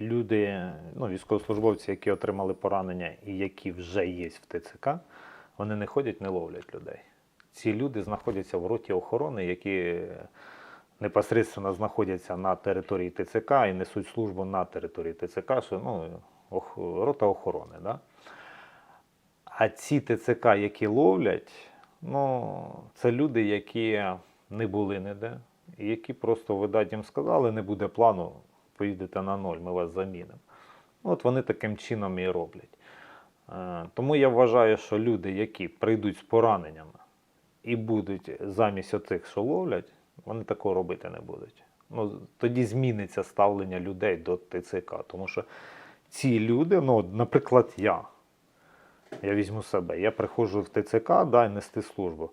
люди, ну, військовослужбовці, які отримали поранення і які вже є в ТЦК, вони не ходять, не ловлять людей. Ці люди знаходяться в роті охорони, які непосередньо знаходяться на території ТЦК і несуть службу на території ТЦК, що ну, ох, рота охорони. Да? А ці ТЦК, які ловлять, ну, це люди, які не були ніде, і які просто, видать, їм сказали, не буде плану, поїдете на ноль, ми вас замінимо. От вони таким чином і роблять. Е, Тому я вважаю, що люди, які прийдуть з пораненнями і будуть замість оцих, що ловлять, вони такого робити не будуть. Ну, тоді зміниться ставлення людей до ТЦК. Тому що ці люди, ну, наприклад, я. Я візьму себе. Я приходжу в ТЦК, да, нести службу.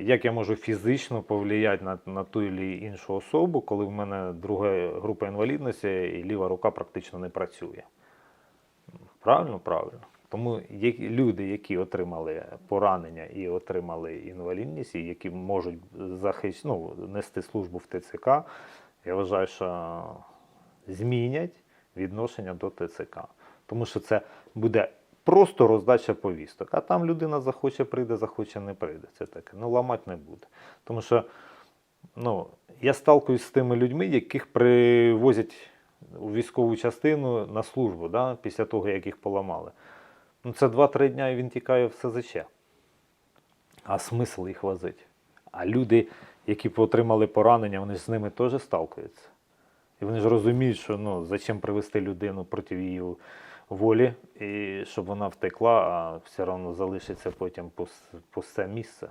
Як я можу фізично повлияти на, на ту або іншу особу, коли в мене друга група інвалідності і ліва рука практично не працює? Правильно, правильно. Тому є люди, які отримали поранення і отримали інвалідність, і які можуть захищ... ну, нести службу в ТЦК, я вважаю, що змінять відношення до ТЦК. Тому що це буде просто роздача повісток. А там людина захоче прийде, захоче не прийде. Це таке. Ну, ламати не буде. Тому що ну, я сталкуюсь з тими людьми, яких привозять у військову частину на службу да, після того, як їх поламали. Ну, це 2-3 дня і він тікає в СЗЧ. А смисл їх возити? А люди, які отримали поранення, вони з ними теж сталкуються. І вони ж розуміють, що ну, зачем привести людину проти її волі, і щоб вона втекла, а все одно залишиться потім пусте місце.